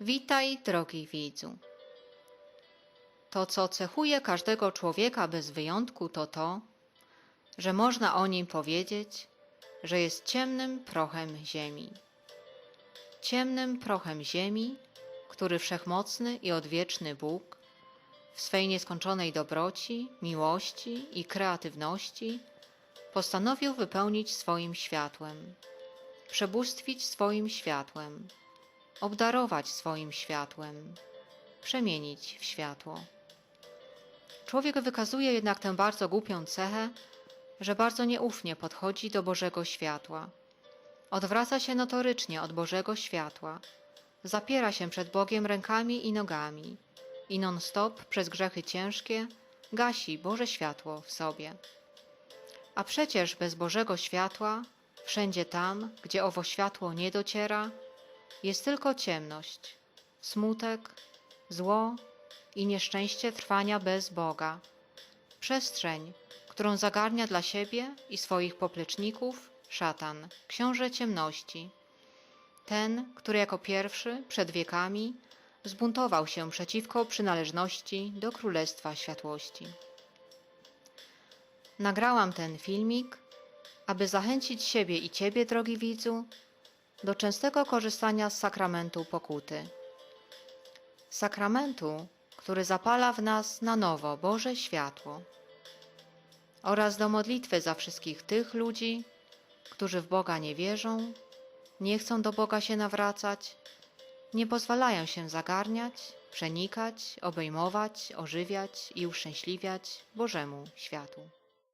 Witaj, drogi widzu. To, co cechuje każdego człowieka bez wyjątku, to to, że można o nim powiedzieć, że jest ciemnym prochem ziemi. Ciemnym prochem ziemi, który wszechmocny i odwieczny Bóg w swej nieskończonej dobroci, miłości i kreatywności postanowił wypełnić swoim światłem, przebóstwić swoim światłem, obdarować swoim światłem, przemienić w światło. Człowiek wykazuje jednak tę bardzo głupią cechę, że bardzo nieufnie podchodzi do Bożego światła. Odwraca się notorycznie od Bożego światła, zapiera się przed Bogiem rękami i nogami i non-stop przez grzechy ciężkie gasi Boże światło w sobie. A przecież bez Bożego światła, wszędzie tam, gdzie owo światło nie dociera, jest tylko ciemność, smutek, zło i nieszczęście trwania bez Boga. Przestrzeń, którą zagarnia dla siebie i swoich popleczników szatan, książę ciemności. Ten, który jako pierwszy przed wiekami zbuntował się przeciwko przynależności do Królestwa Światłości. Nagrałam ten filmik, aby zachęcić siebie i Ciebie, drogi widzu, do częstego korzystania z sakramentu pokuty. Sakramentu, który zapala w nas na nowo Boże światło, oraz do modlitwy za wszystkich tych ludzi, którzy w Boga nie wierzą, nie chcą do Boga się nawracać, nie pozwalają się zagarniać, przenikać, obejmować, ożywiać i uszczęśliwiać Bożemu światu.